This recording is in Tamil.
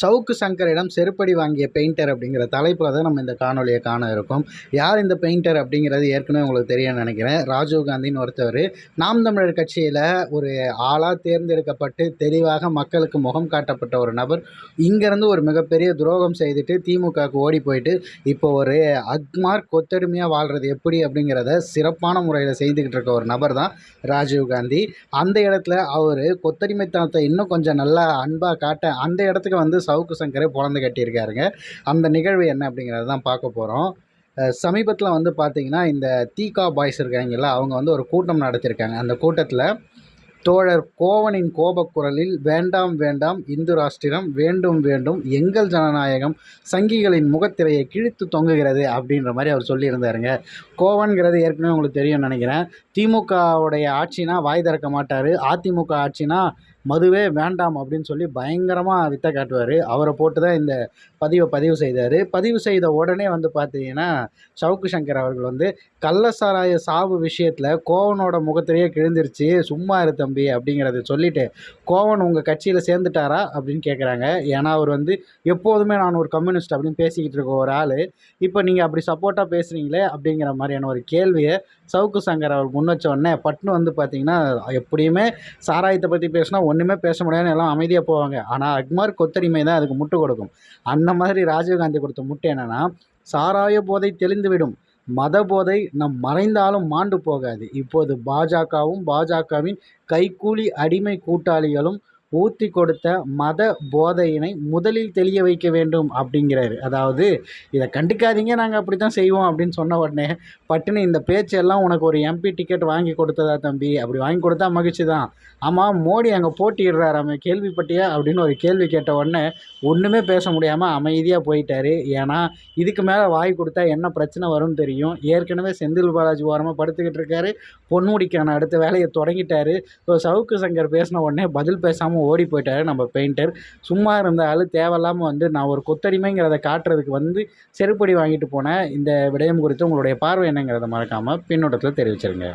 சவுக்கு சங்கரிடம் செருப்படி வாங்கிய பெயிண்டர் அப்படிங்கிற தலைப்பில் தான் நம்ம இந்த காணொலியை காண இருக்கோம். யார் இந்த பெயிண்டர் அப்படிங்கிறது ஏற்கனவே உங்களுக்கு தெரியும்னு நினைக்கிறேன். ராஜீவ் காந்தின்னு ஒருத்தவர். நாம் தமிழர் கட்சியில் ஒரு ஆளாக தேர்ந்தெடுக்கப்பட்டு தெளிவாக மக்களுக்கு முகம் காட்டப்பட்ட ஒரு நபர். இங்கேருந்து ஒரு மிகப்பெரிய துரோகம் செய்துட்டு திமுகவுக்கு ஓடி போயிட்டு இப்போ ஒரு அக்மார்க் கொத்தடிமையாக வாழ்கிறது எப்படி அப்படிங்கிறத சிறப்பான முறையில் செய்துக்கிட்டு இருக்க ஒரு நபர் தான் ராஜீவ் காந்தி. அந்த இடத்துல அவர் கொத்தடிமைத்தனத்தை இன்னும் கொஞ்சம் நல்லா அன்பாக காட்ட அந்த இடத்துக்கு வந்து சவுக்கு சங்கரே பிறந்து கட்டியிருக்காருங்க. அந்த நிகழ்வு என்ன அப்படிங்கிறத தான் பார்க்க போகிறோம் சமீபத்தில் வந்து பார்த்திங்கன்னா இந்த தீகா பாய்ஸ் இருக்காங்கல்ல அவங்க வந்து ஒரு கூட்டம் நடத்தியிருக்காங்க. அந்த கூட்டத்தில் தோழர் கோவனின் கோபக்குரலில் வேண்டாம் வேண்டாம் இந்து ராஷ்டிரம் வேண்டும் வேண்டும் எங்கள் ஜனநாயகம் சங்கிகளின் முகத்திரையை கிழித்து தொங்குகிறது அப்படின்ற மாதிரி அவர் சொல்லியிருந்தாருங்க. கோவன்கிறது ஏற்கனவே உங்களுக்கு தெரியும்னு நினைக்கிறேன். திமுகவுடைய ஆட்சினா வாய் திறக்க மாட்டார். அதிமுக ஆட்சினா மதுவே வேண்டாம் அப்படின்னு சொல்லி பயங்கரமாக வித்தை காட்டுவார். அவரை போட்டு தான் இந்த பதிவை பதிவு செய்தார். பதிவு செய்த உடனே வந்து பார்த்தீங்கன்னா சவுக்கு சங்கர் அவர்கள் வந்து கள்ளசாராய சாவு விஷயத்தில் கோவனோட முகத்திலேயே கிழிந்துருச்சு சும்மா இரு தம்பி அப்படிங்கிறத சொல்லிவிட்டு கோவன் உங்கள் கட்சியில் சேர்ந்துட்டாரா? அப்படின்னு கேட்குறாங்க ஏன்னா அவர் வந்து எப்போதுமே நான் ஒரு கம்யூனிஸ்ட் அப்படின்னு பேசிக்கிட்டு இருக்க ஒரு ஆள். இப்போ நீங்கள் அப்படி சப்போர்ட்டாக பேசுகிறீங்களே அப்படிங்கிற மாதிரியான ஒரு கேள்வியை சவுக்கு சங்கர் அவர் முன் வச்ச உடனே பட்னு வந்து பார்த்திங்கன்னா எப்படியுமே சாராயத்தை பற்றி பேசினா ஒன்றுமே பேச முடியாதுன்னு எல்லாம் அமைதியாக போவாங்க. ஆனால் அக்மார் கொத்தடிமை தான் அதுக்கு முட்டு கொடுக்கும். அந்த மாதிரி ராஜீவ்காந்தி கொடுத்த முட்டு என்னென்னா சாராய போதை தெளிந்துவிடும். மத போதை நம் மறைந்தாலும் மாண்டு போகாது. இப்போது பாஜகவும் பாஜகவின் கைக்கூலி அடிமை கூட்டாளிகளும் ஊற்றி கொடுத்த மத போதையினை முதலில் தெளிய வைக்க வேண்டும் அப்படிங்கிறாரு. அதாவது இதை கண்டுக்காதீங்க நாங்கள் அப்படி தான் செய்வோம் அப்படின்னு சொன்ன உடனே பட்டுன்னு இந்த பேச்செல்லாம் உனக்கு ஒரு எம்பி டிக்கெட் வாங்கி கொடுத்ததா தம்பி? அப்படி வாங்கி கொடுத்தா மகிழ்ச்சி தான். ஆமாம் மோடி அங்கே போட்டியிடுறாரு அவன் கேள்விப்பட்டியா? அப்படின்னு ஒரு கேள்வி கேட்ட உடனே ஒன்றுமே பேச முடியாமல் அமைதியாக போயிட்டாரு. ஏன்னா இதுக்கு மேலே வாய் கொடுத்தா என்ன பிரச்சனை வரும்னு தெரியும். ஏற்கனவே செந்தில் பாலாஜி ஓரமாக படுத்துக்கிட்டு இருக்காரு. பொன்முடிக்கான அடுத்த வேலையை தொடங்கிட்டாரு. ஸோ சவுக்கு சங்கர் பேசின உடனே பதில் பேசாமல் ஓடி போயிட்டாரு நம்ம பெயிண்டர். சும்மா இருந்த ஆள் தேவையில்லாமல் வந்து நான் ஒரு கொத்தடிமைங்கிறத காட்டுறதுக்கு வந்து செருப்படி வாங்கிட்டு போன இந்த விடயம் குறித்து உங்களுடைய பார்வை என்னங்கிறத மறக்காமல் பின்னோட்டத்தில் தெரிவிச்சிருங்க.